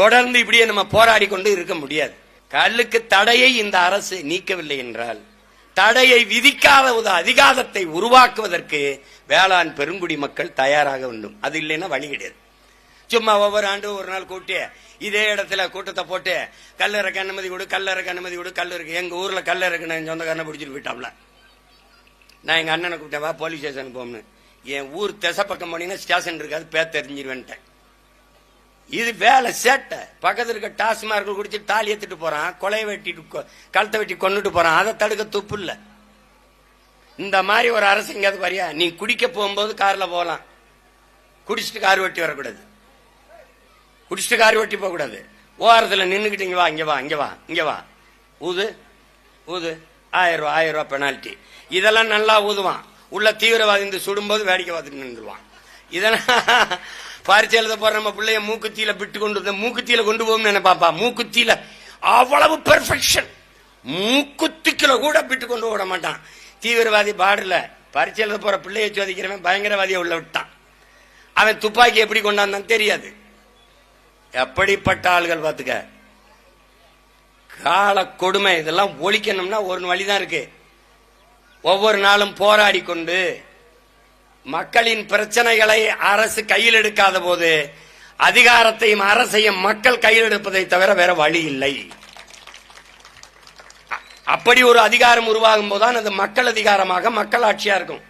தொடர்ந்து இப்படியே நம்ம போராடி கொண்டு இருக்க முடியாது. கல்லுக்கு தடையை இந்த அரசு நீக்கவில்லை என்றால் தடையை விதிக்காத ஒரு அதிகாரத்தை உருவாக்குவதற்கு வேளாண் பெருங்குடி மக்கள் தயாராக வேண்டும். அது இல்லைன்னா வழி கிடையாது. சும்மா ஒவ்வொரு ஆண்டும் ஒரு நாள் கூட்டி இதே இடத்துல கூட்டத்தை போட்டு கல்லறைக்கு அனுமதி கொடு கல்லறைக்கு அனுமதி கொடு கல்லறைக்கு எங்க ஊர்ல கல்லறைக்கு நான் சொந்தக்காரனை பிடிச்சிட்டு போயிட்டாப்ல. நான் எங்க அண்ணனை கூப்பிட்டேன் வா போலீஸ் ஸ்டேஷனுக்கு போகணும் என் ஊர் திசை பக்கம் போனீங்கன்னா ஸ்டேஷன் இருக்காது பேர் தெரிஞ்சிருவேன்ட்டேன். இது வேலை சேட்டை. பக்கத்தில் இருக்க டாஸ்மார்க் குடிச்சு தாலி ஏற்றிட்டு போறான் கொலையை வெட்டிட்டு கொ- கழுத்தை வெட்டி கொண்டுட்டு போறான் அதை தடுக்க துப்பு இல்ல. இந்த மாதிரி ஒரு அரசு எங்கேயாவது வரியா? நீ குடிக்க போகும்போது கார்ல போகலாம். குடிச்சிட்டு கார் வெட்டி வரக்கூடாது. குடிச்சிட்டு கார் வெட்டி போகக்கூடாது. ஓரத்தில் ஓரத்துல வா இங்க வா இங்க வா இங்க வா. ஊது ஊது. ஆயிரம் ரூபா ஆயிரம் ரூபா பெனால்ட்டி இதெல்லாம் நல்லா ஊதுவான். உள்ள தீவிரவாதி சுடும்போது வேடிக்கை பார்த்துட்டு நின்றுவான் இதெல்லாம் பரிச்சை எழுத போற நம்ம பிள்ளைய மூக்குத்தியில விட்டு கொண்டு வந்து மூக்குத்தியில கொண்டு போகும் நினைப்பாப்பா மூக்குத்தியில அவ்வளவு பெர்ஃபெக்ஷன் மூக்குத்திக்குல கூட விட்டு கொண்டு விட மாட்டான். தீவிரவாதி பாடல பரிச்சை எழுத போற பிள்ளையை சோதிக்கிறவன் பயங்கரவாதியை உள்ள விட்டான். அவன் துப்பாக்கி எப்படி கொண்டாந்தான் தெரியாது. எப்படிப்பட்ட ஆள்கள் பார்த்துக்க கால கொடுமை இதெல்லாம் ஒழிக்கணும்னா ஒரு வழிதான் இருக்கு. ஒவ்வொரு நாளும் போராடி கொண்டு மக்களின் பிரச்சனைகளை அரசு கையில் எடுக்காத போது அதிகாரத்தையும் அரசையும் மக்கள் கையில் எடுப்பதை தவிர வேற வழி இல்லை. அப்படி ஒரு அதிகாரம் உருவாகும் போதுதான் அது மக்கள் அதிகாரமாக மக்கள் ஆட்சியா இருக்கும்.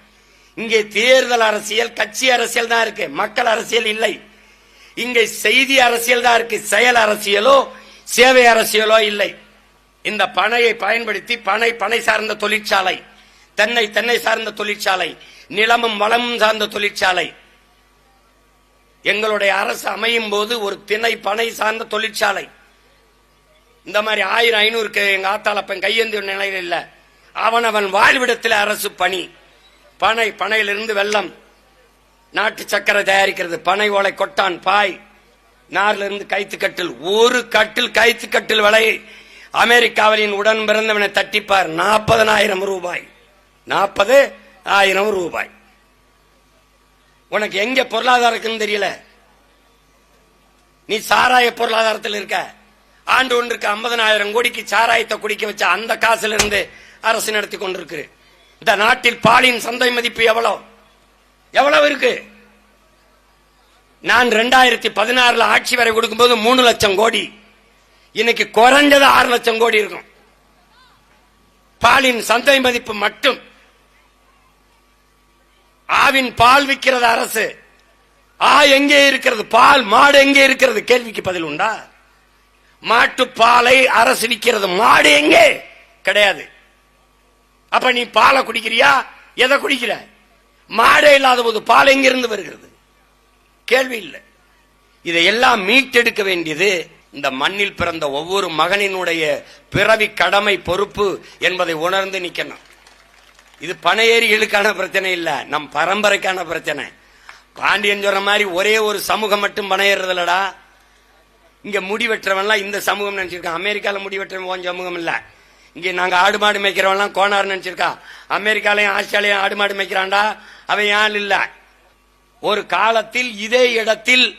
இங்கே தேர்தல் அரசியல் கட்சி அரசியல் தான் இருக்கு. மக்கள் அரசியல் இல்லை. இங்கே செய்தி அரசியல் தான் இருக்கு. செயல் அரசியலோ சேவை அரசியலோ இல்லை. இந்த பனையை பயன்படுத்தி பனை பனை சார்ந்த தொழிற்சாலை தென்னை தென்னை சார்ந்த தொழிற்சாலை நிலமும் வளமும் சார்ந்த தொழிற்சாலை. எங்களுடைய அரசு அமையும் போது ஒரு திணை பனை சார்ந்த தொழிற்சாலை. இந்த மாதிரி ஆயிரம் ஐநூறுக்கு எங்க ஆத்தாளப்பன் கையேந்திய நிலையில் இல்ல. அவனவன் வாழ்விடத்தில் அரசு பணி. பனை பனையிலிருந்து வெள்ளம். நாட்டு சக்கரை தயாரிக்கிறது. பனை ஓலை கொட்டான் பாய். நார்ல இருந்து கைத்து கட்டில் ஒரு கட்டில் கைத்து கட்டில் விலை. அமெரிக்காவிலின் உடன் பிறந்தவனை தட்டிப்பார். நாற்பதனாயிரம் ரூபாய். நாற்பது ஆயிரம் ரூபாய். உனக்கு எங்க பொருளாதாரம் இருக்குன்னு தெரியல? நீ சாராய பொருளாதாரத்தில் இருக்க. ஆண்டு ஒன்றுக்கு ஐம்பதனாயிரம் கோடிக்கு சாராயத்தை குடிக்க வச்ச அந்த காசுல இருந்து அரசு நடத்தி கொண்டிருக்கு இந்த நாட்டில் பாலின் சந்தை மதிப்பு எவ்வளவு எவ்வளவு இருக்கு? நான் ரெண்டாயிரத்தி பதினாறுல ஆட்சி வரை கொடுக்கும்போது மூணு லட்சம் கோடி. இன்னைக்கு குறைஞ்சது ஆறு லட்சம் கோடி இருக்கும். பாலின் சந்தை மதிப்பு மட்டும் ஆவின் பால் விற்கிறது அரசு. ஆ எங்கே இருக்கிறது? பால் மாடு எங்கே இருக்கிறது? கேள்விக்கு பதில் உண்டா? மாட்டு பாலை அரசு விற்கிறது. மாடு எங்கே? கிடையாது. அப்ப நீ பாலை குடிக்கிறியா? எதை குடிக்கிற? மாடே இல்லாத போது பால் எங்கிருந்து வருகிறது? கேள்வி இல்லை. இதையெல்லாம் மீட்டெடுக்க வேண்டியது இந்த மண்ணில் பிறந்த ஒவ்வொரு மகனினுடைய பிறவி கடமை பொறுப்பு என்பதை உணர்ந்து நிக்கணும். இது பனையேறிகளுக்கான பிரச்சனை இல்ல. நம் பரம்பரைக்கான பிரச்சனை. பாண்டியன் சொல்ற மாதிரி ஒரே ஒரு சமூகம் மட்டும் பனையேறது இல்லடா இங்க முடி வெட்டுறவன்லாம் இந்த சமூகம் நினைச்சிருக்கான். அமெரிக்கால முடி வெட்டுறவன் உன் சமூகம் இல்ல. இங்க நாங்க ஆடு மாடு மேய்க்கிறவன்லாம் கோனார் நினைச்சிருக்கா அமெரிக்காலையும் ஆஸ்திரேலியா ஆடு மாடு மேய்க்கிறான்டா. அவன் யான் இல்ல? ஒரு காலத்தில் இதே இடத்தில்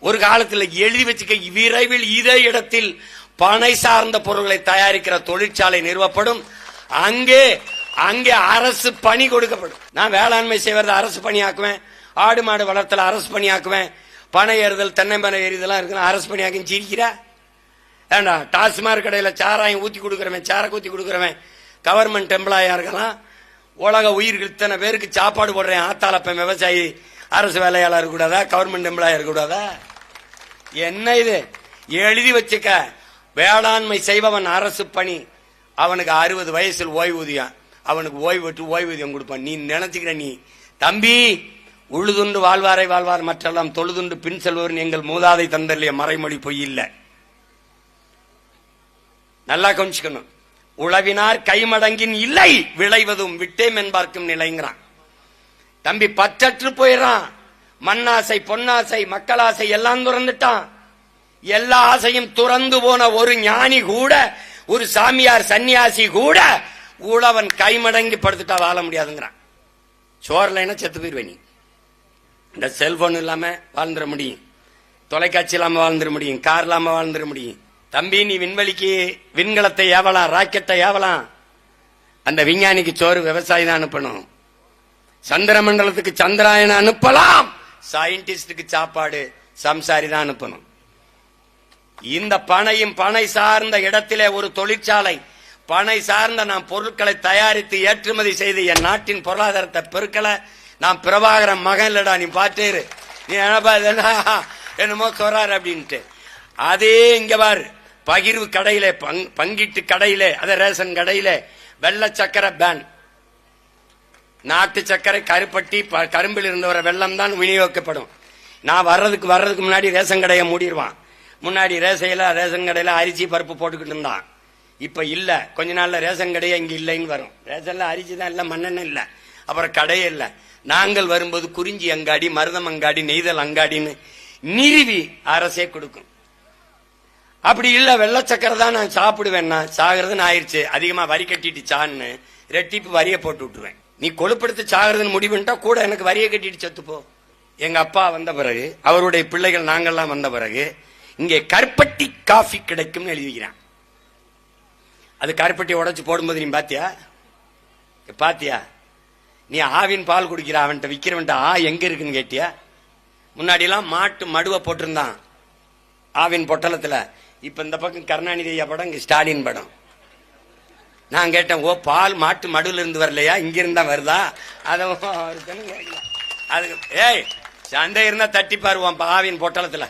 ஒரு காலத்தில் எழுதி வச்சுக்க விரைவில் இதே இடத்தில் பனை சார்ந்த பொருட்களை தயாரிக்கிற தொழிற்சாலை நிறுவப்படும். அங்கே அங்கே அரசு பணி கொடுக்கப்படும். நான் வேளாண்மை செய்வது அரசு பணி ஆக்குவேன் ஆடு மாடு வளர்த்தல அரசு பணி ஆக்குவேன் பனை ஏறுதல் தென்னை மரம் ஏறிதெல்லாம் இருக்கு அரசு பணியாக்கி சிரிக்கிறா ஏண்டா டாஸ்மாக் கடையில் சாராயம் ஊற்றி கொடுக்குறவன் சாரக்கு ஊற்றி கொடுக்குறவன் கவர்மெண்ட் எம்ப்ளாயாக இருக்கலாம். உலக உயிர்கள் இத்தனை பேருக்கு சாப்பாடு போடுறேன் ஆத்தாளப்பன் விவசாயி அரசு வேலையாளர் இருக்கக்கூடாதா? கவர்மெண்ட் எம்ப்ளாயா இருக்கக்கூடாதா? என்ன இது? எழுதி வச்சுக்க. வேளாண்மை செய்பவன் அரசு பணி. அவனுக்கு அறுபது வயசில் ஓய்வூதியம். அவனுக்கு ஓய்வு விட்டு ஓய்வூதியம் கொடுப்பான். நீ நினைச்சுக்கிற நீ. தம்பி உழுதுண்டு வாழ்வாரை வாழ்வார் மற்றெல்லாம் தொழுதுண்டு பின் செல்வோர் எங்கள் மூதாதை தந்தல்லைய மறைமொழி பொய் இல்லை. நல்லா கவனிச்சுக்கணும். உழவினார் கைமடங்கின் இல்லை விளைவதும் விட்டேம் என்பார்க்கும் நிலைங்கிறான். தம்பி பற்றற்று போயிடறான் மண்ணாசை பொன்னாசை மக்களாசை எல்லாம் துறந்துட்டான். எல்லா ஆசையும் துறந்து போன ஒரு ஞானி கூட ஒரு சாமியார் சன்னியாசி கூட உழவன் கைமடங்கி படுத்துட்டா வாழ முடியாதுங்கிறான். சோர்லைனா செத்து போயிருவே நீ? இந்த செல்போன் இல்லாம வாழ்ந்துட முடியும். தொலைக்காட்சி இல்லாம வாழ்ந்துட முடியும். கார் இல்லாம வாழ்ந்துட முடியும். தம்பி நீ விண்வெளிக்கு விண்கலத்தை ஏவலாம் ராக்கெட்டை ஏவலாம் அந்த விஞ்ஞானிக்கு சோறு விவசாயி தான் அனுப்பணும். சந்திர மண்டலத்துக்கு சந்திராயனை அனுப்பலாம். சயின்டிஸ்டுக்கு சாப்பாடு சம்சாரி தான் அனுப்பணும். இந்த பனையும் பனை சார்ந்த இடத்திலே ஒரு தொழிற்சாலை பனை சார்ந்த நாம் பொருட்களை தயாரித்து ஏற்றுமதி செய்து என் நாட்டின் பொருளாதாரத்தை பெருக்கல. நான் பிரபாகரன் மகன் இல்லடா நீ பாட்டேரு நீ என்னப்பா என்னமோ சொல்றாரு அப்படின்ட்டு. அதே இங்க பாரு பகிர்வு கடையிலே பங்- பங்கிட்டு கடையிலே அத ரேஷன் கடையிலே வெள்ளை சக்கரை பேன். நாட்டு சக்கரை கருப்பட்டி ப- கரும்பில் இருந்து வர வெள்ளம் தான் விநியோகிக்கப்படும். நான் வர்றதுக்கு வர்றதுக்கு முன்னாடி ரேஷன் கடையை மூடிடுவான் முன்னாடி ரேசையில ரேஷன் கடையில அரிசி பருப்பு போட்டுக்கிட்டு இருந்தான். இப்ப இல்ல. கொஞ்ச நாள்ல ரேஷன் கடையே இங்க இல்லைன்னு வரும். ரேஷன்ல அரிசி தான் இல்ல மண்ணெண்ணெய் இல்ல. அப்புறம் கடையே இல்ல. நாங்கள் வரும்போது குறிஞ்சி அங்காடி மருதம் அங்காடி நெய்தல் அங்காடின்னு நிறுவி அரசே கொடுக்கும். அப்படி இல்ல வெள்ளை சக்கரை தான் நான் சாப்பிடுவேன்னா சாகிறதுன்னு ஆயிடுச்சு அதிகமா வரி கட்டிட்டு சான்னு ரெட்டிப்பு வரியை போட்டு விட்டுருவேன். நீ கொழுப்படுத்து சாகிறதுன்னு முடிவுன்ட்டா கூட எனக்கு வரியை கட்டிட்டு செத்துப்போ எங்கள் எங்க அப்பா வந்த பிறகு அவருடைய பிள்ளைகள் நாங்கள்லாம் வந்த பிறகு இங்கே கருப்பட்டி காஃபி கிடைக்கும்னு எழுதிக்கிறான் அது கருப்பட்டி உடச்சி போடும்போது நீ பாத்தியா? பாத்தியா? நீ ஆவின் பால் குடிக்கிற அவன்கிட்ட விற்கிறவன்ட்ட ஆ எங்க இருக்குன்னு கேட்டியா? முன்னாடிலாம் மாட்டு மடுவை போட்டிருந்தான். ஆவின் பொட்டலத்தில். இப்ப இந்த பக்கம் கருணாநிதி ஐயா படம் இங்கே ஸ்டாலின் படம். நான் கேட்டேன் ஓ பால் மாட்டு மடுவில் இருந்து வரலையா? இங்கிருந்தா வருதா? அதை அதுக்கு ஏய் சந்தை இருந்தால் தட்டி பாருவான் ஆவின் பொட்டலத்தில்.